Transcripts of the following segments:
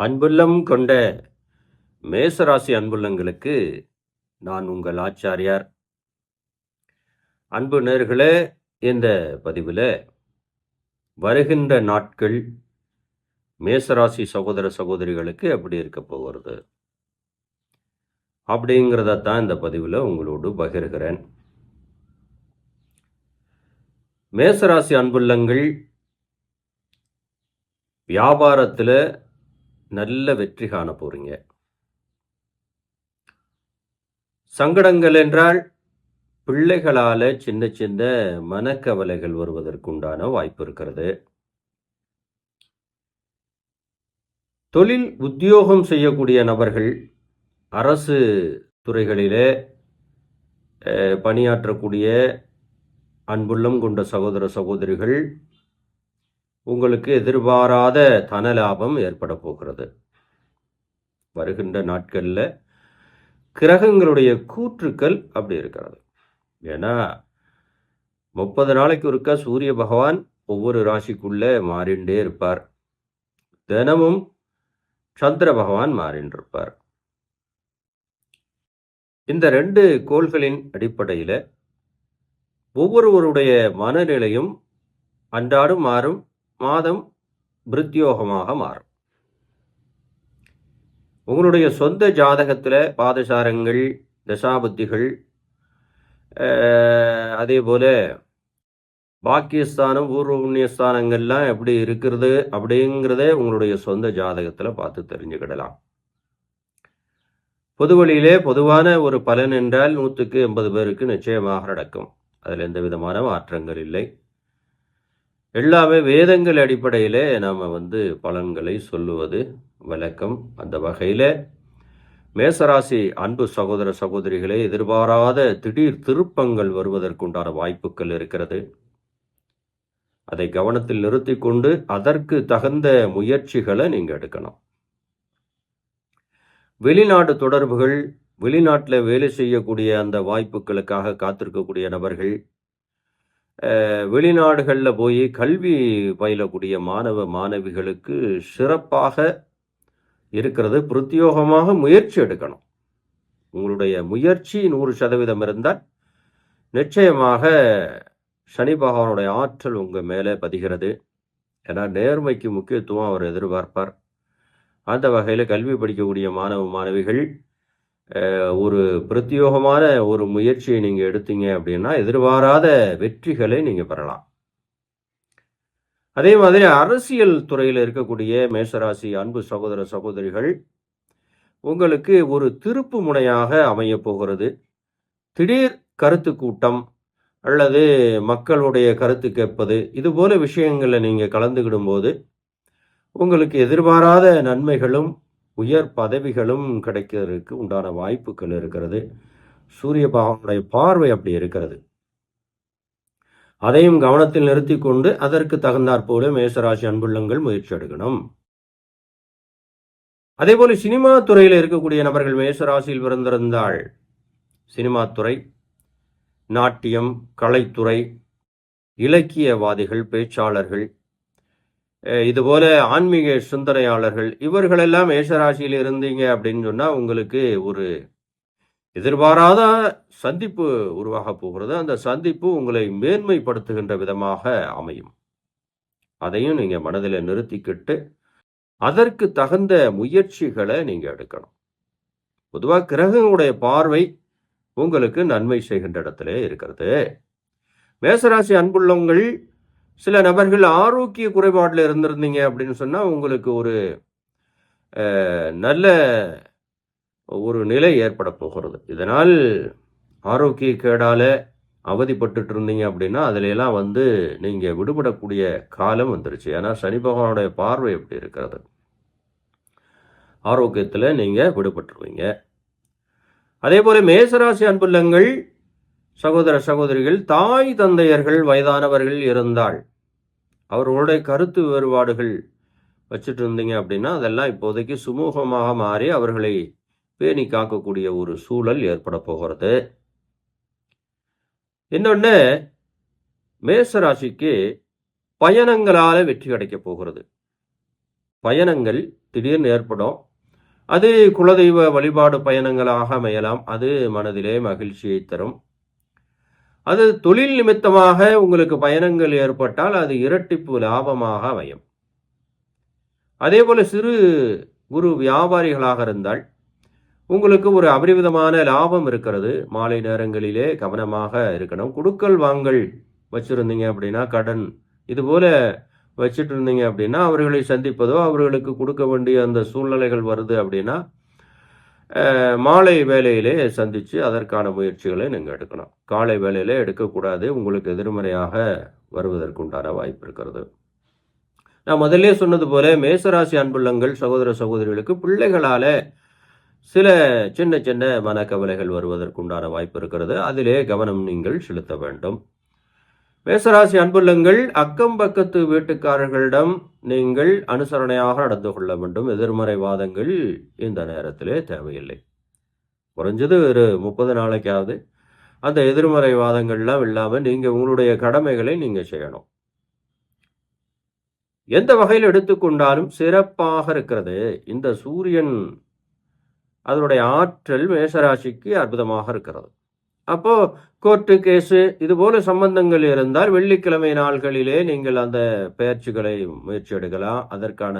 அன்புள்ளம் கொண்ட மேசராசி அன்புள்ளங்களுக்கு நான் உங்கள் ஆச்சாரியார். அன்பு நேர்களே இந்த பதிவில் வருகின்ற நாட்கள் மேசராசி சகோதர சகோதரிகளுக்கு எப்படி இருக்க போகிறது? அப்படிங்கிறத தான் இந்த பதிவில் உங்களோடு பகிர்கிறேன். மேசராசி அன்புள்ளங்கள் வியாபாரத்தில் நல்ல வெற்றி காண போறீங்க. சங்கடங்கள் என்றால் பிள்ளைகளால சின்ன சின்ன மனக்கவலைகள் வருவதற்குண்டான வாய்ப்பு இருக்கிறது. தொழில் உத்தியோகம் செய்யக்கூடிய நபர்கள் அரசு துறைகளிலே பணியாற்றக்கூடிய அன்புள்ளம் கொண்ட சகோதர சகோதரிகள் உங்களுக்கு எதிர்பாராத தன லாபம் ஏற்பட போகிறது. வருகின்ற நாட்களில் கிரகங்களுடைய கூற்றுக்கள் அப்படி இருக்கிறது. ஏன்னா முப்பது நாளைக்கு ஒருக்கா சூரிய பகவான் ஒவ்வொரு ராசிக்குள்ளே மாறிண்டே இருப்பார். தினமும் சந்திர பகவான் மாறின்னு இருப்பார் இந்த ரெண்டு கோள்களின் அடிப்படையில் ஒவ்வொருவருடைய மனநிலையும் அன்றாடும் மாறும் மாதம் பிருத்தியோகமாக மாறும். உங்களுடைய சொந்த ஜாதகத்தில் பாதசாரங்கள் தசாபுத்திகள் அதே போல பாக்கியஸ்தானம் பூர்வ புண்ணியஸ்தானங்கள்லாம் எப்படி இருக்கிறது அப்படிங்கிறத உங்களுடைய சொந்த ஜாதகத்தில் பார்த்து தெரிஞ்சுக்கிடலாம். பொது வழியிலே பொதுவான ஒரு பலன் என்றால் நூற்றுக்கு எண்பது பேருக்கு நிச்சயமாக நடக்கும். அதில் எந்த விதமான மாற்றங்கள் இல்லை. எல்லாமே வேதங்கள் அடிப்படையில் நாம் வந்து பலன்களை சொல்லுவது வழக்கம். அந்த வகையில் மேசராசி அன்பு சகோதர சகோதரிகளே எதிர்பாராத திடீர் திருப்பங்கள் வருவதற்குண்டான வாய்ப்புகள் இருக்கிறது. அதை கவனத்தில் நிறுத்தி கொண்டு அதற்கு தகுந்த முயற்சிகளை நீங்கள் எடுக்கணும் வெளிநாடு தொடர்புகள் வெளிநாட்டில் வேலை செய்யக்கூடிய அந்த வாய்ப்புகளுக்காக காத்திருக்கக்கூடிய நபர்கள் வெளிநாடுகளில் போய் கல்வி பயிலக்கூடிய மாணவ மாணவிகளுக்கு சிறப்பாக இருக்கிறது. பிரத்யோகமாக முயற்சி எடுக்கணும். உங்களுடைய முயற்சி நூறு சதவீதம் இருந்தால் நிச்சயமாக சனி பகவானுடைய ஆற்றல் உங்கள் மேலே பதிகிறது. ஏன்னா நேர்மைக்கு முக்கியத்துவம் அவர் எதிர்பார்ப்பார். அந்த வகையில் கல்வி படிக்கக்கூடிய மாணவ மாணவிகள் ஒரு பிரத்யோகமான ஒரு முயற்சியை நீங்கள் எடுத்தீங்க அப்படின்னா எதிர்பாராத வெற்றிகளை நீங்கள் பெறலாம். அதே மாதிரி அரசியல் துறையில் இருக்கக்கூடிய மேசராசி அன்பு சகோதர சகோதரிகள் உங்களுக்கு ஒரு திருப்பு முனையாக அமைய போகிறது. திடீர் கருத்து கூட்டம் அல்லது மக்களுடைய கருத்து கேட்பது இது போல விஷயங்களில் நீங்கள் கலந்துக்கிடும்போது உங்களுக்கு எதிர்பாராத நன்மைகளும் உயர் பதவிகளும் கிடைக்கிறதுக்கு உண்டான வாய்ப்புகள் இருக்கிறது. சூரிய பகவானுடைய பார்வை அப்படி இருக்கிறது. அதையும் கவனத்தில் நிறுத்தி கொண்டு அதற்கு தகுந்தாற்போல மேசராசி அன்புள்ளங்கள் முயற்சி எடுக்கணும். அதே போல சினிமா துறையில் இருக்கக்கூடிய நபர்கள் மேசராசியில் பிறந்திருந்தால் சினிமா துறை நாட்டியம் கலைத்துறை இலக்கியவாதிகள் பேச்சாளர்கள் இதுபோல ஆன்மீக சிந்தனையாளர்கள் இவர்களெல்லாம் மேஷராசியில் இருந்தீங்க அப்படின்னு சொன்னால் உங்களுக்கு ஒரு எதிர்பாராத சந்திப்பு உருவாக போகிறது. அந்த சந்திப்பு உங்களை மேன்மைப்படுத்துகின்ற விதமாக அமையும். அதையும் நீங்கள் மனதில் நிறுத்திக்கிட்டு அதற்கு தகுந்த முயற்சிகளை நீங்கள் எடுக்கணும். பொதுவாக கிரகங்களுடைய பார்வை உங்களுக்கு நன்மை செய்கின்ற இடத்துல இருக்கிறது. மேசராசி அன்புள்ளவங்கள் சில நபர்கள் ஆரோக்கிய குறைபாட்டில் இருந்திருந்தீங்க அப்படின்னு சொன்னால் உங்களுக்கு ஒரு நல்ல ஒரு நிலை ஏற்பட போகிறது. இதனால் ஆரோக்கிய கேடால அவதிப்பட்டுட்டு இருந்தீங்க அப்படின்னா அதிலெல்லாம் வந்து நீங்கள் விடுபடக்கூடிய காலம் வந்துருச்சு. ஏன்னா சனி பகவானுடைய பார்வை எப்படி இருக்கிறது? ஆரோக்கியத்தில் நீங்கள் விடுபட்டுருவீங்க. அதே போல மேசராசி அன்புள்ளங்கள் சகோதர சகோதரிகள் தாய் தந்தையர்கள் வயதானவர்கள் இருந்தால் அவர்களுடைய கருத்து வேறுபாடுகள் வச்சுட்டு இருந்தீங்க அப்படின்னா அதெல்லாம் இப்போதைக்கு சுமூகமாக மாறி அவர்களை பேணி காக்கக்கூடிய ஒரு சூழல் ஏற்பட போகிறது. இன்னொன்று மேசராசிக்கு பயணங்களால் வெற்றி கிடைக்க போகிறது. பயணங்கள் திடீர்னு ஏற்படும். அது குலதெய்வ வழிபாடு பயணங்களாக அமையலாம். அது மனதிலே மகிழ்ச்சியை தரும். அது தொழில் நிமித்தமாக உங்களுக்கு பயணங்கள் ஏற்பட்டால் அது இரட்டிப்பு லாபமாக அமையும். அதே போல சிறு குரு வியாபாரிகளாக இருந்தால் உங்களுக்கு ஒரு அபரிவிதமான லாபம் இருக்கிறது. மாலை நேரங்களிலே கவனமாக இருக்கணும். கொடுக்கல் வாங்கல் வச்சிருந்தீங்க அப்படின்னா கடன். இது போல வச்சுட்டு இருந்தீங்க அப்படின்னா அவர்களை சந்திப்பதோ அவர்களுக்கு கொடுக்க வேண்டிய அந்த சூழ்நிலைகள் வருது அப்படின்னா மாலை வேலையிலே சந்தித்து அதற்கான முயற்சிகளை நீங்கள் எடுக்கணும். காலை வேலையில் எடுக்கக்கூடாது. உங்களுக்கு எதிர்மறையாக வருவதற்குண்டான வாய்ப்பு இருக்கிறது. நான் முதல்ல சொன்னது போல மேசராசி அன்புள்ளங்கள் சகோதர சகோதரிகளுக்கு பிள்ளைகளால் சில சின்ன சின்ன மனக்கவலைகள் வருவதற்குண்டான வாய்ப்பு இருக்கிறது. அதிலே கவனம் நீங்கள் செலுத்த வேண்டும். மேசராசி அன்புள்ளங்கள் அக்கம் பக்கத்து வீட்டுக்காரர்களிடம் நீங்கள் அனுசரணையாக நடந்து கொள்ள வேண்டும். எதிர்மறை வாதங்கள் இந்த நேரத்திலே தேவையில்லை. குறைஞ்சது ஒரு முப்பது நாளைக்காவது அந்த எதிர்மறை வாதங்கள்லாம் இல்லாமல் நீங்கள் உங்களுடைய கடமைகளை நீங்கள் செய்யணும். எந்த வகையில் எடுத்துக்கொண்டாலும் சிறப்பாக இருக்கிறது. இந்த சூரியன் அதனுடைய ஆற்றல் மேசராசிக்கு அற்புதமாக இருக்கிறது. அப்போ கோர்ட்டு கேஸு இது போல சம்பந்தங்கள் இருந்தால் வெள்ளிக்கிழமை நாள்களிலே நீங்கள் அந்த பயிற்சிகளை முயற்சி எடுக்கலாம். அதற்கான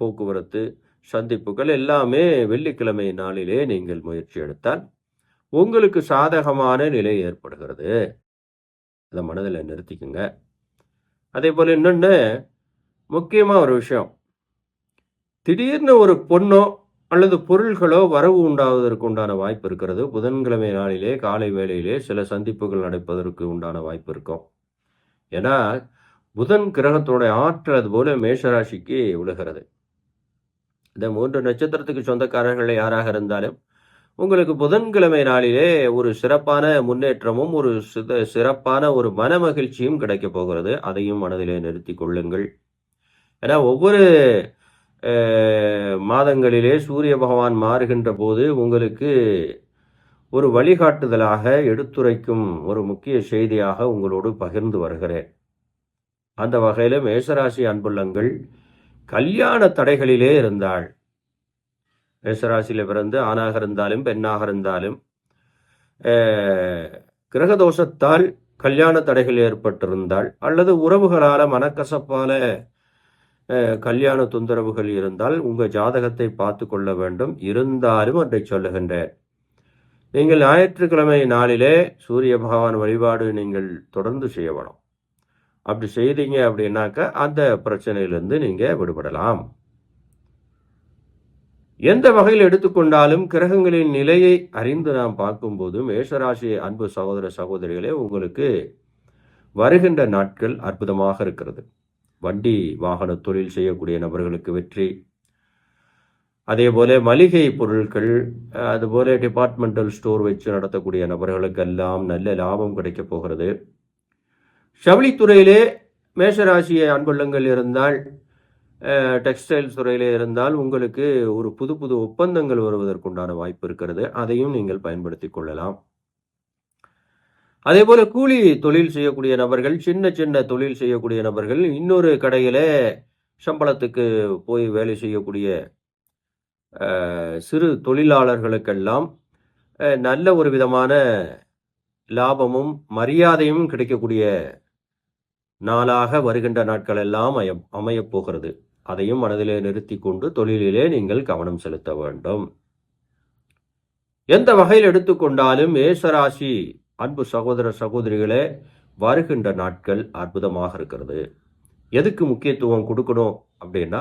போக்குவரத்து சந்திப்புகள் எல்லாமே வெள்ளிக்கிழமை நாளிலே நீங்கள் முயற்சி எடுத்தால் உங்களுக்கு சாதகமான நிலை ஏற்படுகிறது. அதை மனதில் நிறுத்திக்கோங்க. அதே போல் இன்னொன்று முக்கியமாக ஒரு விஷயம். திடீர்னு ஒரு பொண்ணோ அல்லது பொருள்களோ வரவு உண்டாவதற்கு உண்டான வாய்ப்பு இருக்கிறது. புதன்கிழமை நாளிலே காலை வேளையிலே சில சந்திப்புகள் நடப்பதற்கு உண்டான வாய்ப்பு இருக்கும். ஏன்னா புதன் கிரகத்தோட ஆற்றல் அது போல மேஷராசிக்கு விழுகிறது. இந்த மூன்று நட்சத்திரத்துக்கு சொந்தக்காரர்கள் யாராக இருந்தாலும் உங்களுக்கு புதன்கிழமை நாளிலே ஒரு சிறப்பான முன்னேற்றமும் ஒரு சித- சிறப்பான ஒரு மன மகிழ்ச்சியும் கிடைக்கப் போகிறது. அதையும் மனதிலே நிறுத்தி கொள்ளுங்கள். ஏன்னா ஒவ்வொரு மாதங்களிலே சூரிய பகவான் மாறுகின்ற போது உங்களுக்கு ஒரு வழிகாட்டுதலாக எடுத்துரைக்கும் ஒரு முக்கிய செய்தியாக உங்களோடு பகிர்ந்து வருகிறேன். அந்த வகையில் மேசராசி அன்புள்ளங்கள் கல்யாண தடைகளிலே இருந்தாள் மேசராசியில் பிறந்து ஆணாக இருந்தாலும் பெண்ணாக இருந்தாலும் கிரகதோஷத்தால் கல்யாண தடைகள் ஏற்பட்டிருந்தால் அல்லது உறவுகளால் மனக்கசப்பால கல்யாண தொந்தரவுகள் இருந்தால் உங்கள் ஜாதகத்தை பார்த்து கொள்ள வேண்டும். இருந்தாலும் அன்றை சொல்லுகின்றேன். நீங்கள் ஞாயிற்றுக்கிழமை நாளிலே சூரிய பகவான் வழிபாடு நீங்கள் தொடர்ந்து செய்யப்படும் அப்படி செய்தீங்க அப்படின்னாக்க அந்த பிரச்சனையிலிருந்து நீங்கள் விடுபடலாம். எந்த வகையில் எடுத்துக்கொண்டாலும் கிரகங்களின் நிலையை அறிந்து நாம் பார்க்கும்போது மேஷராசி அன்பு சகோதர சகோதரிகளே உங்களுக்கு வருகின்ற நாட்கள் அற்புதமாக இருக்கிறது. வண்டி வாகன தொழில் செய்யக்கூடிய நபர்களுக்கு வெற்றி. அதே போல மளிகை பொருட்கள் அதுபோல டிபார்ட்மெண்டல் ஸ்டோர் வச்சு நடத்தக்கூடிய நபர்களுக்கெல்லாம் நல்ல லாபம் கிடைக்கப் போகிறது. ஜவுளித்துறையிலே மேஷராசியை அன்புள்ளங்கள் இருந்தால் டெக்ஸ்டைல்ஸ் துறையில் இருந்தால் உங்களுக்கு ஒரு புது புது ஒப்பந்தங்கள் வருவதற்குண்டான வாய்ப்பு இருக்கிறது. அதையும் நீங்கள் பயன்படுத்தி கொள்ளலாம். அதே போல கூலி தொழில் செய்யக்கூடிய நபர்கள் சின்ன சின்ன தொழில் செய்யக்கூடிய நபர்கள் இன்னொரு கடையில் சம்பளத்துக்கு போய் வேலை செய்யக்கூடிய சிறு தொழிலாளர்களுக்கெல்லாம் நல்ல ஒரு விதமான லாபமும் மரியாதையும் கிடைக்கக்கூடிய நாளாக வருகின்ற நாட்கள் எல்லாம் அமைய அமையப் அதையும் மனதிலே நிறுத்தி கொண்டு தொழிலிலே நீங்கள் கவனம் செலுத்த வேண்டும். எந்த வகையில் எடுத்துக்கொண்டாலும் மேசராசி அன்பு சகோதர சகோதரிகளே வருகின்ற நாட்கள் அற்புதமாக இருக்கிறது. எதுக்கு முக்கியத்துவம் கொடுக்கணும் அப்படின்னா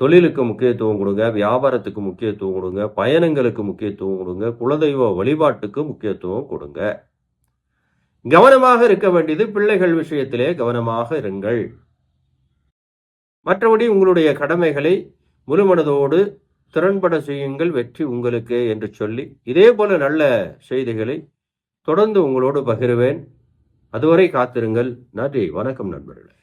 தொழிலுக்கு முக்கியத்துவம் கொடுங்க வியாபாரத்துக்கு முக்கியத்துவம் கொடுங்க பயணங்களுக்கு முக்கியத்துவம் கொடுங்க குலதெய்வ வழிபாட்டுக்கு முக்கியத்துவம் கொடுங்க. கவனமாக இருக்க வேண்டியது பிள்ளைகள் விஷயத்திலே கவனமாக இருங்கள். மற்றபடி உங்களுடைய கடமைகளை முழுமனதோடு திறன்பட செய்யுங்கள் வெற்றி உங்களுக்கு என்று சொல்லி இதே போல நல்ல செய்திகளை தொடர்ந்து உங்களோடு பகிர்வேன். அதுவரை காத்திருங்கள். நன்றி. வணக்கம் நண்பர்களே.